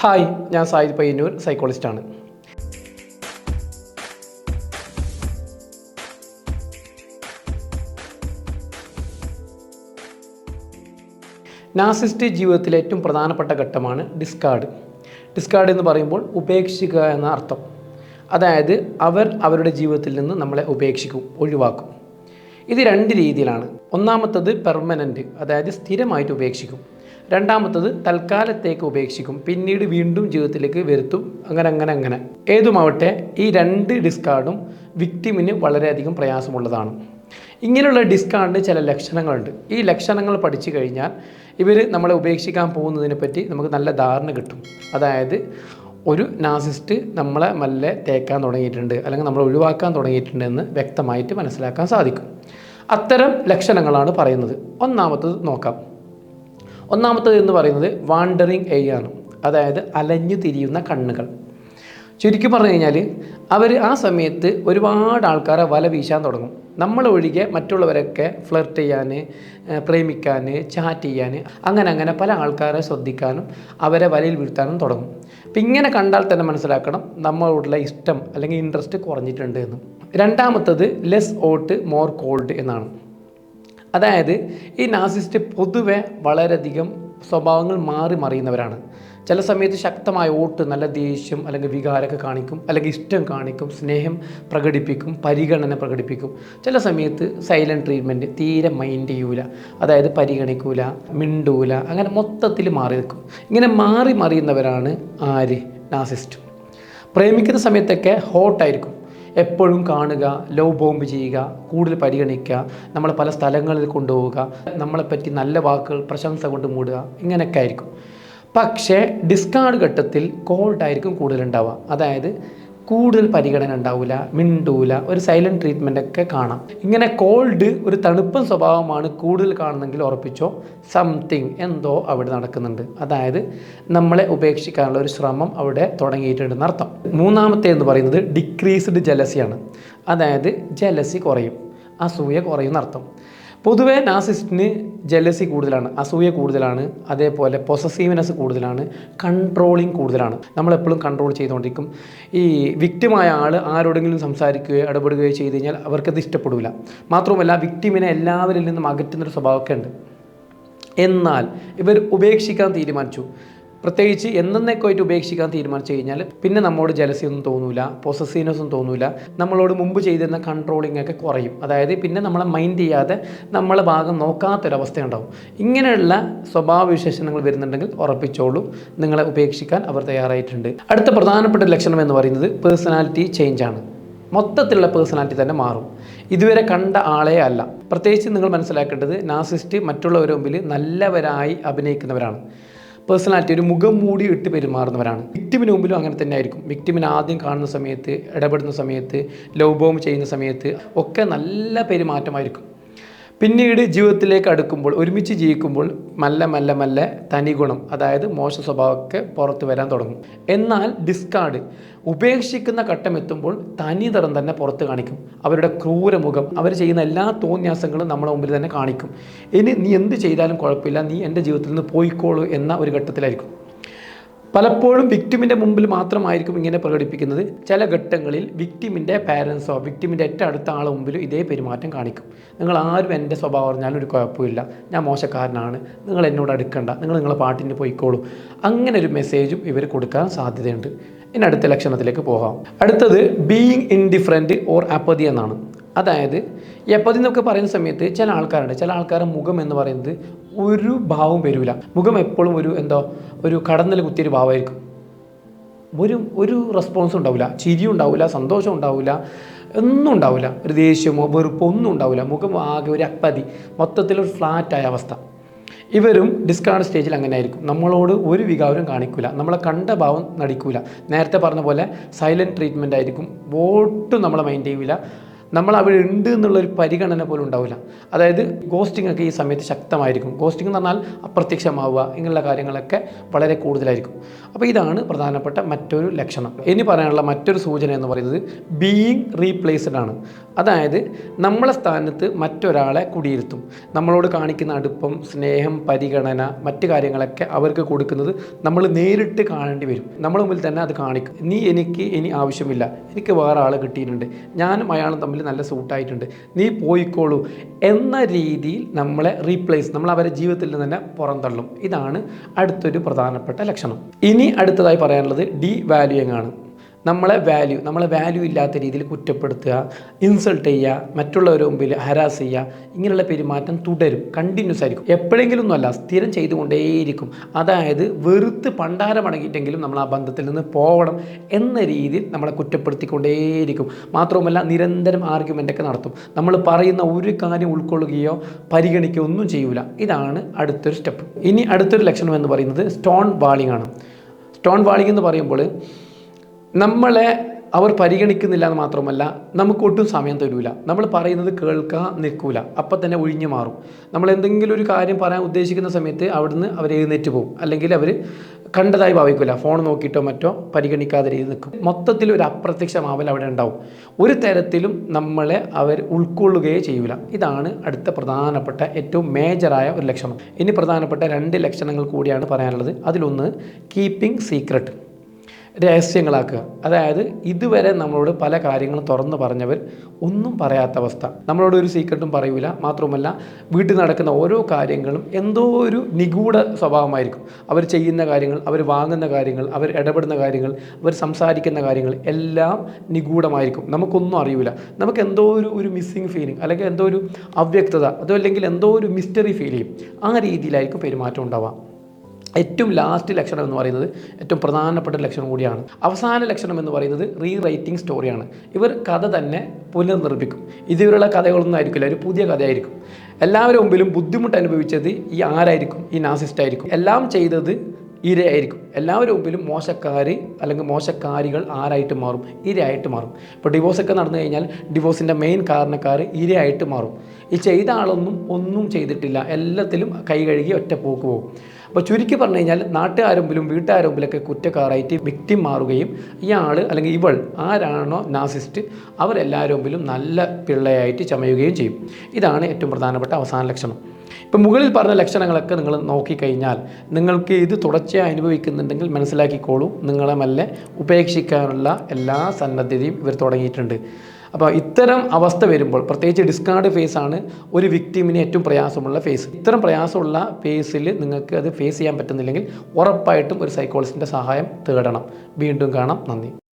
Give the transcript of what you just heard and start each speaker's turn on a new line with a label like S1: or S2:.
S1: Hi ഞാൻ Zayed Payyanur സൈക്കോളജിസ്റ്റാണ്. Nazist ജീവിതത്തിലെ ഏറ്റവും പ്രധാനപ്പെട്ട ഘട്ടമാണ് ഡിസ്കാർഡ്. ഡിസ്കാർഡ് എന്ന് പറയുമ്പോൾ ഉപേക്ഷിക്കുക എന്ന അർത്ഥം. അതായത് അവർ അവരുടെ ജീവിതത്തിൽ നിന്ന് നമ്മളെ ഉപേക്ഷിക്കും ഒഴിവാക്കും. ഇത് രണ്ട് രീതിയിലാണ്. ഒന്നാമത്തത് പെർമനന്റ് അതായത് സ്ഥിരമായിട്ട് ഉപേക്ഷിക്കും. രണ്ടാമത്തത് തൽക്കാലത്തേക്ക് ഉപേക്ഷിക്കും. പിന്നീട് വീണ്ടും ജീവിതത്തിലേക്ക് വരുത്തും. അങ്ങനെ അങ്ങനെ അങ്ങനെ. ഏതുമാവട്ടെ ഈ രണ്ട് ഡിസ്കാർഡും വിക്ടിമിന് വളരെയധികം പ്രയാസമുള്ളതാണ്. ഇങ്ങനെയുള്ള ഡിസ്കാർഡിന് ചില ലക്ഷണങ്ങളുണ്ട്. ഈ ലക്ഷണങ്ങൾ പഠിച്ചു കഴിഞ്ഞാൽ ഇവർ നമ്മളെ ഉപേക്ഷിക്കാൻ പോകുന്നതിനെ പറ്റി നമുക്ക് നല്ല ധാരണ കിട്ടും. അതായത് ഒരു നാസിസ്റ്റ് നമ്മളെ നല്ല തേക്കാൻ തുടങ്ങിയിട്ടുണ്ട് അല്ലെങ്കിൽ നമ്മളെ ഒഴിവാക്കാൻ തുടങ്ങിയിട്ടുണ്ട് എന്ന് വ്യക്തമായിട്ട് മനസ്സിലാക്കാൻ സാധിക്കും. അത്തരം ലക്ഷണങ്ങളാണ് പറയുന്നത്. ഒന്നാമത്തത് നോക്കാം. ഒന്നാമത്തത് എന്ന് പറയുന്നത് വാണ്ടറിങ് എ ആണ്. അതായത് അലഞ്ഞു തിരിയുന്ന കണ്ണുകൾ. ചുരുക്കി പറഞ്ഞു കഴിഞ്ഞാൽ അവർ ആ സമയത്ത് ഒരുപാട് ആൾക്കാരെ വല വീശാൻ തുടങ്ങും. നമ്മൾ ഒഴികെ മറ്റുള്ളവരൊക്കെ ഫ്ലർട്ട് ചെയ്യാൻ പ്രേമിക്കാൻ ചാറ്റ് ചെയ്യാൻ അങ്ങനെ അങ്ങനെ പല ആൾക്കാരെ ശ്രദ്ധിക്കാനും അവരെ വലയിൽ വീഴ്ത്താനും തുടങ്ങും. അപ്പം ഇങ്ങനെ കണ്ടാൽ തന്നെ മനസ്സിലാക്കണം നമ്മളോടുള്ള ഇഷ്ടം അല്ലെങ്കിൽ ഇൻട്രസ്റ്റ് കുറഞ്ഞിട്ടുണ്ട് എന്ന്. രണ്ടാമത്തത് ലെസ് ഓട്ട് മോർ കോൾഡ് എന്നാണ്. അതായത് ഈ നാസിസ്റ്റ് പൊതുവെ വളരെയധികം സ്വഭാവങ്ങൾ മാറി മറിയുന്നവരാണ്. ചില സമയത്ത് ശക്തമായ ഓട്ട് നല്ല ദേഷ്യം അല്ലെങ്കിൽ വികാരമൊക്കെ കാണിക്കും അല്ലെങ്കിൽ ഇഷ്ടം കാണിക്കും സ്നേഹം പ്രകടിപ്പിക്കും പരിഗണന പ്രകടിപ്പിക്കും. ചില സമയത്ത് സൈലന്റ് ട്രീറ്റ്മെന്റ് തീരെ മൈൻഡ് ചെയ്യൂല. അതായത് പരിഗണിക്കൂല മിണ്ടൂല അങ്ങനെ മൊത്തത്തിൽ മാറി നിൽക്കും. ഇങ്ങനെ മാറി മറിയുന്നവരാണ് ആര്? നാസിസ്റ്റ്. പ്രേമിക്കുന്ന സമയത്തൊക്കെ ഹോട്ടായിരിക്കും എപ്പോഴും കാണുക ലവ് ബോംബ് ചെയ്യുക കൂടുതൽ പരിഗണിക്കുക നമ്മളെ പല സ്ഥലങ്ങളിൽ കൊണ്ടുപോവുക നമ്മളെപ്പറ്റി നല്ല വാക്കുകൾ പ്രശംസ കൊണ്ട് മൂടുക ഇങ്ങനെയൊക്കെ ആയിരിക്കും. പക്ഷേ ഡിസ്കാർഡ് ഘട്ടത്തിൽ കോൾഡ് കോൾഡായിരിക്കും കൂടുതലുണ്ടാവുക. അതായത് കൂടുതൽ പരിഗണന ഉണ്ടാവില്ല മിണ്ടൂല ഒരു സൈലന്റ് ട്രീറ്റ്മെന്റ് ഒക്കെ കാണാം. ഇങ്ങനെ കോൾഡ് ഒരു തണുപ്പൻ സ്വഭാവമാണ് കൂടുതൽ കാണുന്നെങ്കിൽ ഉറപ്പിച്ചോ? സംതിങ് എന്തോ അവിടെ നടക്കുന്നുണ്ട്. അതായത് നമ്മളെ ഉപേക്ഷിക്കാനുള്ള ഒരു ശ്രമം അവിടെ തുടങ്ങിയിട്ടുണ്ടെന്ന് അർത്ഥം. മൂന്നാമത്തെ എന്ന് പറയുന്നത് ഡിക്രീസ്ഡ് ജലസിയാണ് അതായത് ജലസി കുറയും. അസൂയ കുറയുന്ന അർത്ഥം പൊതുവേ നാസിസ്റ്റിന് ജലസി കൂടുതലാണ് അസൂയ കൂടുതലാണ് അതേപോലെ പൊസസീവ്നെസ് കൂടുതലാണ് കൺട്രോളിങ് കൂടുതലാണ്. നമ്മളെപ്പോഴും കൺട്രോൾ ചെയ്തുകൊണ്ടിരിക്കും. ഈ വിക്റ്റിമായ ആൾ ആരോടെങ്കിലും സംസാരിക്കുകയോ ഇടപെടുകയോ ചെയ്ത് കഴിഞ്ഞാൽ അവർക്കത് ഇഷ്ടപ്പെടില്ല മാത്രവുമല്ല വിക്റ്റിമിനെ എല്ലാവരിൽ നിന്നും അകറ്റുന്നൊരു സ്വഭാവമൊക്കെ ഉണ്ട്. എന്നാൽ ഇവർ ഉപേക്ഷിക്കാൻ തീരുമാനിച്ചു. പ്രത്യേകിച്ച് എന്നേക്കുമായിട്ട് ഉപേക്ഷിക്കാൻ തീരുമാനിച്ചു കഴിഞ്ഞാൽ പിന്നെ നമ്മോട് ജലസിയൊന്നും തോന്നൂല പൊസസീവ്നെസ് ഒന്നും തോന്നൂല. നമ്മളോട് മുമ്പ് ചെയ്തിരുന്ന കൺട്രോളിംഗ് ഒക്കെ കുറയും. അതായത് പിന്നെ നമ്മളെ മൈൻഡ് ചെയ്യാതെ നമ്മളെ ഭാഗം നോക്കാത്തൊരവസ്ഥ ഉണ്ടാവും ഇങ്ങനെയുള്ള സ്വഭാവ വിശേഷണങ്ങൾ വരുന്നുണ്ടെങ്കിൽ ഉറപ്പിച്ചോളൂ. നിങ്ങളെ ഉപേക്ഷിക്കാൻ അവർ തയ്യാറായിട്ടുണ്ട്. അടുത്ത പ്രധാനപ്പെട്ട ലക്ഷണം എന്ന് പറയുന്നത് പേഴ്സണാലിറ്റി ആണ്. മൊത്തത്തിലുള്ള പേഴ്സണാലിറ്റി തന്നെ മാറും. ഇതുവരെ കണ്ട ആളെ അല്ല. പ്രത്യേകിച്ച് നിങ്ങൾ മനസ്സിലാക്കേണ്ടത് നാസിസ്റ്റ് മറ്റുള്ളവരുടെ മുമ്പിൽ നല്ലവരായി അഭിനയിക്കുന്നവരാണ്. പേഴ്സണാലിറ്റി ഒരു മുഖം മൂടി ഇട്ട് പെരുമാറുന്നവരാണ്. വിക്ടിമിന് മുമ്പിലും അങ്ങനെ തന്നെ ആയിരിക്കും വിക്ടിമിനെ ആദ്യം കാണുന്ന സമയത്ത് ഇടപെടുന്ന സമയത്ത് ലവ് ബോംബ് ചെയ്യുന്ന സമയത്ത് ഒക്കെ നല്ല പെരുമാറ്റമായിരിക്കും. പിന്നീട് ജീവിതത്തിലേക്ക് അടുക്കുമ്പോൾ ഒരുമിച്ച് ജീവിക്കുമ്പോൾ മല്ല മല്ല മല്ല തനി ഗുണം അതായത് മോശ സ്വഭാവമൊക്കെ പുറത്ത് വരാൻ തുടങ്ങും. എന്നാൽ ഡിസ്കാർഡ് ഉപേക്ഷിക്കുന്ന ഘട്ടം എത്തുമ്പോൾ തനിതരം തന്നെ പുറത്ത് കാണിക്കും. അവരുടെ ക്രൂരമുഖം അവർ ചെയ്യുന്ന എല്ലാ തോന്യാസങ്ങളും നമ്മളെ മുമ്പിൽ തന്നെ കാണിക്കും. ഇനി നീ എന്ത് ചെയ്താലും കുഴപ്പമില്ല നീ എന്റെ ജീവിതത്തിൽ നിന്ന് പോയിക്കോളൂ എന്ന ഒരു ഘട്ടത്തിലായിരിക്കും. പലപ്പോഴും വിക്ടിമിന്റെ മുമ്പിൽ മാത്രമായിരിക്കും ഇങ്ങനെ പ്രകടിപ്പിക്കുന്നത്. ചില ഘട്ടങ്ങളിൽ വിക്ടിമിന്റെ പാരൻസോ വിക്ടിമിന്റെ ഏറ്റവും അടുത്ത ആളെ മുമ്പിലും ഇതേ പെരുമാറ്റം കാണിക്കും. നിങ്ങൾ ആരും എന്റെ സ്വഭാവം പറഞ്ഞാലും ഒരു കുഴപ്പമില്ല. ഞാൻ മോശക്കാരനാണ്. നിങ്ങൾ എന്നോട് അടുക്കണ്ട. നിങ്ങൾ നിങ്ങളെ പാട്ടിന് പോയിക്കോളൂ. അങ്ങനെ ഒരു മെസ്സേജും ഇവർ കൊടുക്കാൻ സാധ്യതയുണ്ട്. ഇനി അടുത്ത ലക്ഷണത്തിലേക്ക് പോകാം. അടുത്തത് ബീയിങ് ഇൻഡിഫറന്റ് ഓർ അപ്പതി എന്നാണ്. അതായത് എപ്പതി എന്നൊക്കെ പറയുന്ന സമയത്ത് ചില ആൾക്കാരുണ്ട്. ചില ആൾക്കാരുടെ മുഖം എന്ന് പറയുന്നത് ഒരു ഭാവം വരില്ല മുഖം എപ്പോഴും ഒരു എന്തോ ഒരു കടന്നൽ കുത്തിയൊരു ഭാവമായിരിക്കും. ഒരു ഒരു റെസ്പോൺസ് ഉണ്ടാവില്ല ചിരിയും ഉണ്ടാവില്ല സന്തോഷം ഉണ്ടാവില്ല ഒന്നും ഉണ്ടാവില്ല ഒരു ദേഷ്യമോ വെറുപ്പോ ഒന്നും ഉണ്ടാവില്ല മുഖം ആകെ ഒരു അപ്പതി. മൊത്തത്തിലൊരു ഫ്ലാറ്റായ അവസ്ഥ. ഇവരും ഡിസ്കാർഡ് സ്റ്റേജിൽ അങ്ങനെ ആയിരിക്കും നമ്മളോട് ഒരു വികാരം കാണിക്കില്ല നമ്മളെ കണ്ട ഭാവം നടിക്കില്ല നേരത്തെ പറഞ്ഞ പോലെ സൈലന്റ് ട്രീറ്റ്മെന്റ് ആയിരിക്കും. ഒട്ടും നമ്മളെ മൈൻഡ് ചെയ്യില്ല നമ്മൾ അവിടെ ഉണ്ട് എന്നുള്ളൊരു പരിഗണന പോലും ഉണ്ടാവില്ല. അതായത് ഗോസ്റ്റിംഗ് ഒക്കെ ഈ സമയത്ത് ശക്തമായിരിക്കും. ഗോസ്റ്റിംഗ് എന്ന് പറഞ്ഞാൽ അപ്രത്യക്ഷമാവുക ഇങ്ങനെയുള്ള കാര്യങ്ങളൊക്കെ വളരെ കൂടുതലായിരിക്കും. അപ്പോൾ ഇതാണ് പ്രധാനപ്പെട്ട മറ്റൊരു ലക്ഷണം. ഇനി പറയാനുള്ള മറ്റൊരു സൂചന എന്ന് പറയുന്നത് ബീയിങ് റീപ്ലേസ്ഡ് ആണ്. അതായത് നമ്മളെ സ്ഥാനത്ത് മറ്റൊരാളെ കുടിയിരുത്തും. നമ്മളോട് കാണിക്കുന്ന അടുപ്പം സ്നേഹം പരിഗണന മറ്റു കാര്യങ്ങളൊക്കെ അവർക്ക് കൊടുക്കുന്നത് നമ്മൾ നേരിട്ട് കാണേണ്ടി വരും. നമ്മൾ മുമ്പിൽ തന്നെ അത് കാണിക്കും. നീ എനിക്ക് ഇനി ആവശ്യമില്ല. എനിക്ക് വേറെ ആൾ കിട്ടിയിട്ടുണ്ട്. ഞാനും അയാളും തമ്മിൽ നല്ല സൂട്ടായിട്ടുണ്ട് നീ പോയിക്കോളൂ എന്ന രീതിയിൽ നമ്മളെ റീപ്ലേസ് നമ്മൾ അവരെ ജീവിതത്തിൽ നിന്ന് തന്നെ പുറന്തള്ളും. ഇതാണ് അടുത്തൊരു പ്രധാനപ്പെട്ട ലക്ഷണം. ഇനി അടുത്തതായി പറയാനുള്ളത് ഡി വാല്യൂയിങ് ആണ്. നമ്മളെ വാല്യൂ നമ്മളെ വാല്യൂ ഇല്ലാത്ത രീതിയിൽ കുറ്റപ്പെടുത്തുക ഇൻസൾട്ട് ചെയ്യുക മറ്റുള്ളവരുടെ മുമ്പിൽ ഹരാസ് ചെയ്യുക ഇങ്ങനെയുള്ള പെരുമാറ്റം തുടരും കണ്ടിന്യൂസ് ആയിരിക്കും. എപ്പോഴെങ്കിലും ഒന്നുമല്ല സ്ഥിരം ചെയ്തുകൊണ്ടേയിരിക്കും. അതായത് വെറുത്ത് പണ്ടാരമടങ്ങിയിട്ടെങ്കിലും നമ്മൾ ആ ബന്ധത്തിൽ നിന്ന് പോകണം എന്ന രീതിയിൽ നമ്മളെ കുറ്റപ്പെടുത്തിക്കൊണ്ടേയിരിക്കും. മാത്രവുമല്ല നിരന്തരം ആർഗ്യുമെന്റ് ഒക്കെ നടത്തും. നമ്മൾ പറയുന്ന ഒരു കാര്യം ഉൾക്കൊള്ളുകയോ പരിഗണിക്കുകയോ ഒന്നും ചെയ്യൂല. ഇതാണ് അടുത്തൊരു സ്റ്റെപ്പ്. ഇനി അടുത്തൊരു ലക്ഷണം എന്ന് പറയുന്നത് സ്റ്റോൺ വാളിംഗ് ആണ്. സ്റ്റോൺ വാളിംഗ് എന്ന് പറയുമ്പോൾ നമ്മളെ അവർ പരിഗണിക്കുന്നില്ല എന്ന് മാത്രമല്ല നമുക്ക് ഒട്ടും സമയം തരൂല. നമ്മൾ പറയുന്നത് കേൾക്കാൻ നിൽക്കൂല. അപ്പം തന്നെ ഒഴിഞ്ഞു മാറും. നമ്മൾ എന്തെങ്കിലും ഒരു കാര്യം പറയാൻ ഉദ്ദേശിക്കുന്ന സമയത്ത് അവിടുന്ന് അവർ എഴുന്നേറ്റ് പോകും. അല്ലെങ്കിൽ അവർ കണ്ടതായി ഭാവിക്കില്ല ഫോൺ നോക്കിയിട്ടോ മറ്റോ പരിഗണിക്കാതെ രീതി നിൽക്കും. മൊത്തത്തിൽ ഒരു അപ്രത്യക്ഷമാവൽ അവിടെ ഉണ്ടാവും. ഒരു തരത്തിലും നമ്മളെ അവർ ഉൾക്കൊള്ളുകയേ ചെയ്യൂല. ഇതാണ് അടുത്ത പ്രധാനപ്പെട്ട ഏറ്റവും മേജറായ ഒരു ലക്ഷണം. ഇനി പ്രധാനപ്പെട്ട രണ്ട് ലക്ഷണങ്ങൾ കൂടിയാണ് പറയാനുള്ളത്. അതിലൊന്ന് കീപ്പിംഗ് സീക്രട്ട് രഹസ്യങ്ങളാക്കുക. അതായത് ഇതുവരെ നമ്മളോട് പല കാര്യങ്ങളും തുറന്നു പറഞ്ഞവർ ഒന്നും പറയാത്ത അവസ്ഥ. നമ്മളോട് ഒരു സീക്രട്ടും പറയൂല. മാത്രമല്ല വീട്ടിൽ നടക്കുന്ന ഓരോ കാര്യങ്ങളും എന്തോ ഒരു നിഗൂഢ സ്വഭാവമായിരിക്കും. അവർ ചെയ്യുന്ന കാര്യങ്ങൾ അവർ വാങ്ങുന്ന കാര്യങ്ങൾ അവർ ഇടപെടുന്ന കാര്യങ്ങൾ അവർ സംസാരിക്കുന്ന കാര്യങ്ങൾ എല്ലാം നിഗൂഢമായിരിക്കും. നമുക്കൊന്നും അറിയില്ല നമുക്ക് എന്തോ ഒരു ഒരു മിസ്സിങ് ഫീലിംഗ് അല്ലെങ്കിൽ എന്തോ ഒരു അവ്യക്തത അതോ അല്ലെങ്കിൽ എന്തോ ഒരു മിസ്റ്ററി ഫീൽ ചെയ്യും. ആ രീതിയിലായിരിക്കും പെരുമാറ്റം ഉണ്ടാവുക. ഏറ്റവും ലാസ്റ്റ് ലക്ഷണം എന്ന് പറയുന്നത് ഏറ്റവും പ്രധാനപ്പെട്ട ലക്ഷണം കൂടിയാണ്. അവസാന ലക്ഷണം എന്ന് പറയുന്നത് റീ റൈറ്റിംഗ് സ്റ്റോറിയാണ് ഇവർ കഥ തന്നെ പുനർനിർമ്മിക്കും. ഇതുവരെയുള്ള കഥകളൊന്നും ആയിരിക്കില്ല. ഒരു പുതിയ കഥയായിരിക്കും. എല്ലാവരും മുമ്പിലും ബുദ്ധിമുട്ട് അനുഭവിച്ചത് ഈ ആരായിരിക്കും? ഈ നാസിസ്റ്റ് ആയിരിക്കും എല്ലാം ചെയ്തത് ഇരയായിരിക്കും. എല്ലാവരും മുമ്പിലും മോശക്കാരി അല്ലെങ്കിൽ മോശക്കാരികൾ ആരായിട്ട് മാറും? ഇരയായിട്ട് മാറും. ഇപ്പോൾ ഡിവോഴ്സൊക്കെ നടന്നു കഴിഞ്ഞാൽ ഡിവോഴ്സിന്റെ മെയിൻ കാരണക്കാർ ഇരയായിട്ട് മാറും. ഈ ചെയ്ത ആളൊന്നും ഒന്നും ചെയ്തിട്ടില്ല. എല്ലാത്തിലും കൈ കഴുകി ഒറ്റ പോക്ക് പോകും. അപ്പോൾ ചുരുക്കി പറഞ്ഞു കഴിഞ്ഞാൽ നാട്ടുകാരുമ്പിലും വീട്ടുകാരുമ്പിലൊക്കെ കുറ്റക്കാരായിട്ട് വ്യക്തി മാറുകയും ഇയാൾ അല്ലെങ്കിൽ ഇവൾ ആരാണോ നാസിസ്റ്റ് അവരെല്ലാവരും മുമ്പിലും നല്ല പിള്ളയായിട്ട് ചമയുകയും ചെയ്യും. ഇതാണ് ഏറ്റവും പ്രധാനപ്പെട്ട അവസാന ലക്ഷണം. ഇപ്പം മുകളിൽ പറഞ്ഞ ലക്ഷണങ്ങളൊക്കെ നിങ്ങൾ നോക്കിക്കഴിഞ്ഞാൽ നിങ്ങൾക്ക് ഇത് തുടർച്ചയായി അനുഭവിക്കുന്നുണ്ടെങ്കിൽ മനസ്സിലാക്കിക്കോളൂ. നിങ്ങളെ മെല്ലെ ഉപേക്ഷിക്കാനുള്ള എല്ലാ സന്നദ്ധതയും ഇവർ തുടങ്ങിയിട്ടുണ്ട്. അപ്പോൾ ഇത്തരം അവസ്ഥ വരുമ്പോൾ പ്രത്യേകിച്ച് ഡിസ്കാർഡ് ഫേസ് ആണ് ഒരു വിക്ടിമിന് ഏറ്റവും പ്രയാസമുള്ള ഫേസ് ഇത്തരം പ്രയാസമുള്ള ഫേസിൽ നിങ്ങൾക്ക് അത് ഫേസ് ചെയ്യാൻ പറ്റുന്നില്ലെങ്കിൽ ഉറപ്പായിട്ടും ഒരു സൈക്കോളജിസ്റ്റിന്റെ സഹായം തേടണം. വീണ്ടും കാണാം. നന്ദി.